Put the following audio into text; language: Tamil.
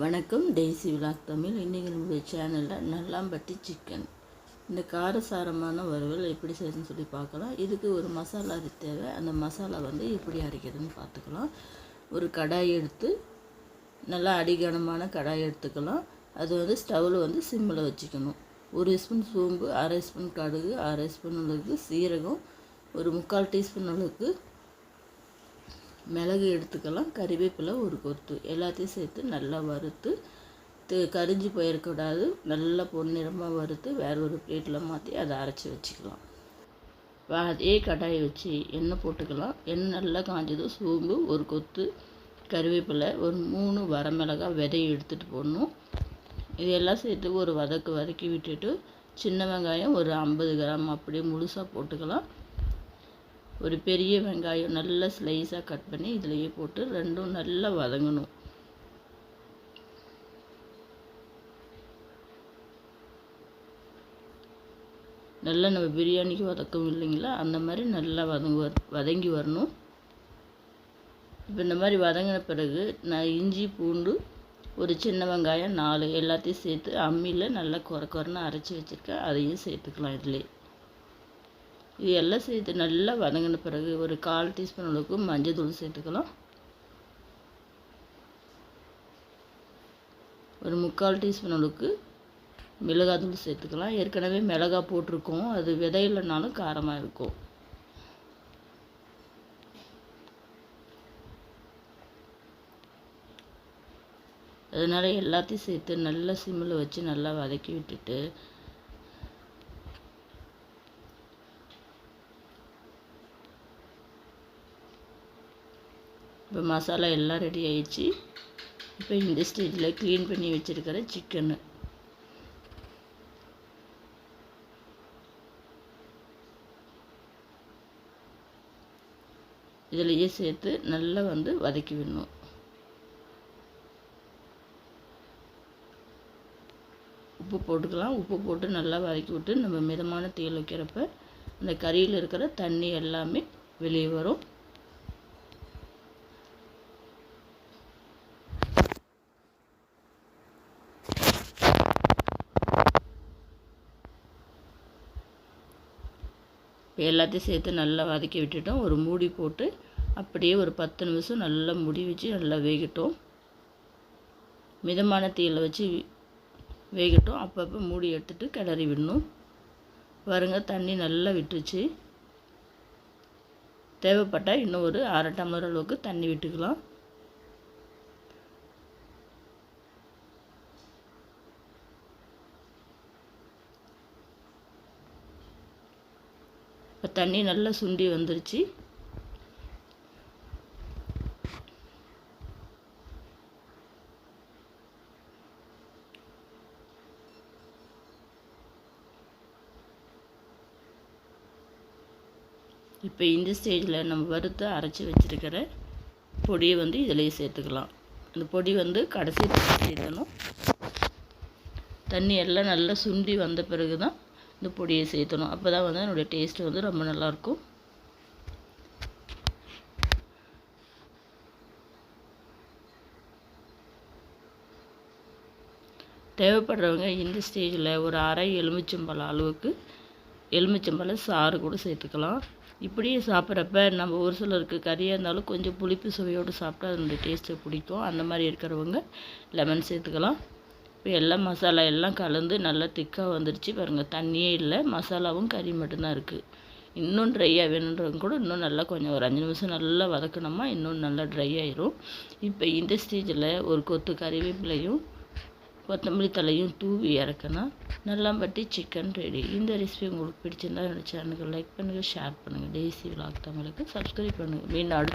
வணக்கம். Daisy vlog Tamil. இன்றைக்கி நம்முடைய சேனலில் நல்லாம்பட்டி சிக்கன் இந்த காரசாரமான வறுவல் எப்படி செய்யணும்னு சொல்லி பார்க்கலாம். இதுக்கு ஒரு மசாலா தேவை. அந்த மசாலா வந்து எப்படி அரைக்கிறதுன்னு பார்த்துக்கலாம். ஒரு கடாய் எடுத்து நல்லா அடிகனமான கடாய் எடுத்துக்கலாம். அது வந்து ஸ்டவ்வில் வந்து சிம்மில் வச்சுக்கணும். ஒரு ஸ்பூன் சோம்பு அரை ஸ்பூன் கடுகு அரை ஸ்பூன் அளவுக்கு சீரகம் ஒரு முக்கால் டீஸ்பூன் அளவுக்கு மிளகு எடுத்துக்கலாம் கறிவேப்பிலை ஒரு கொத்து. எல்லாத்தையும் சேர்த்து நல்லா வறுத்து கரிஞ்சி போயிடக்கூடாது நல்லா பொன்னிறமாக வறுத்து வேறு ஒரு பிளேட்டில் மாற்றி அதை அரைச்சி வச்சுக்கலாம். அதே கடாயை வச்சு எண்ணெய் போட்டுக்கலாம். எண்ணெய் நல்லா காஞ்சதும் சோம்பு ஒரு கொத்து கருவேப்பிலை ஒரு மூணு வரமிளகாய் விதையை எடுத்துகிட்டு போடணும். இதெல்லாம் சேர்த்து ஒரு வதக்கு வதக்கி விட்டுட்டு சின்ன வெங்காயம் ஒரு ஐம்பது கிராம் அப்படியே முழுசாக போட்டுக்கலாம். ஒரு பெரிய வெங்காயம் நல்லா ஸ்லைஸாக கட் பண்ணி இதுலேயே போட்டு ரெண்டும் நல்லா வதங்கணும். நல்லா நம்ம பிரியாணிக்கு வதக்கவும் இல்லைங்களா? அந்த மாதிரி நல்லா வதங்க வதங்கி வரணும். இப்போ இந்த மாதிரி வதங்கின பிறகு நான் இஞ்சி பூண்டு ஒரு சின்ன வெங்காயம் நாலு எல்லாத்தையும் சேர்த்து அம்மியில் நல்லா குறை குறைன்னு அரைச்சி வச்சுருக்கேன். அதையும் சேர்த்துக்கலாம் இதிலே இது எல்லாம் சேர்த்து நல்லா வதங்கின பிறகு ஒரு கால் டீஸ்பூன் அளவுக்கு மஞ்சள் தூள் சேர்த்துக்கலாம். ஒரு முக்கால் டீஸ்பூன் அளவுக்கு மிளகாத்தூள் சேர்த்துக்கலாம். ஏற்கனவே மிளகா போட்டிருக்கோம். அது விதை காரமாக இருக்கும். அதனால் எல்லாத்தையும் சேர்த்து நல்லா சிம்மில் வச்சு நல்லா வதக்கி விட்டுட்டு இப்போ மசாலா எல்லாம் ரெடி ஆயிடுச்சு. இப்போ இந்த ஸ்டேஜில் க்ளீன் பண்ணி வச்சுருக்கிற சிக்கனு இதிலையே சேர்த்து நல்லா வந்து வதக்கி விடணும். உப்பு போட்டுக்கலாம். உப்பு போட்டு நல்லா வதக்கி விட்டு நம்ம மிதமான தேல் வைக்கிறப்ப அந்த கறியில் இருக்கிற தண்ணி எல்லாமே வெளியே வரும். இப்போ எல்லாத்தையும் சேர்த்து நல்லா வதக்கி விட்டுட்டோம். ஒரு மூடி போட்டு அப்படியே ஒரு பத்து நிமிஷம் நல்லா முடி வச்சு நல்லா வேகட்டும். மிதமான தீயில் வச்சு வேகட்டும். அப்பப்போ மூடி எடுத்துகிட்டு கிளறி விடணும். பாருங்க தண்ணி நல்லா விட்டுருச்சு. தேவைப்பட்டால் இன்னும் ஒரு அரை டம்ளர் அளவுக்கு தண்ணி விட்டுக்கலாம். தண்ணி நல்லா சுண்டி வந்துருச்சு. இப்போ இந்த ஸ்டேஜில் நம்ம வறுத்து அரைச்சி வச்சுருக்கிற பொடியை வந்து இதிலேயே சேர்த்துக்கலாம். அந்த பொடி வந்து கடைசி சேர்த்தணும் தண்ணி எல்லாம் நல்லா சுண்டி வந்த பிறகு தான் இந்த பொடியை சேர்த்தணும். அப்போ தான் வந்து என்னுடைய டேஸ்ட்டு வந்து ரொம்ப நல்லாயிருக்கும். தேவைப்படுறவங்க இந்த ஸ்டேஜில் ஒரு அரை எலுமிச்சம்பழம் அளவுக்கு எலுமிச்சம்பழம் சாறு கூட சேர்த்துக்கலாம். இப்படியே சாப்பிட்றப்ப நம்ம ஒரு சிலருக்கு கறியாக இருந்தாலும் கொஞ்சம் புளிப்பு சுவையோடு சாப்பிட்டா அதனுடைய டேஸ்ட்டு பிடிக்கும். அந்த மாதிரி இருக்கிறவங்க லெமன் சேர்த்துக்கலாம். இப்போ எல்லாம் மசாலா எல்லாம் கலந்து நல்லா திக்காக வந்துடுச்சு பாருங்கள் தண்ணியே இல்லை. மசாலாவும் கறி மட்டும்தான் இருக்குது இன்னும் ட்ரையாக வேணுன்றவங்க கூட இன்னும் நல்லா கொஞ்சம் ஒரு அஞ்சு நிமிஷம் நல்லா வதக்கணுமா இன்னும் நல்லா ட்ரை ஆயிரும். இப்போ இந்த ஸ்டேஜில் ஒரு கொத்து கறிவேப்பிலையும் கொத்தமல்லி தலையும் தூவி இறக்கணும் நல்லா பட்டி சிக்கன் ரெடி இந்த ரெசிபி உங்களுக்கு பிடிச்சிருந்தா என்னோடய சேனலுக்கு லைக் பண்ணுங்கள் ஷேர் பண்ணுங்கள் டெய்ஸி விலாக் தமிழுக்கு சப்ஸ்கிரைப் பண்ணுங்கள் மீண்டும் அடுத்து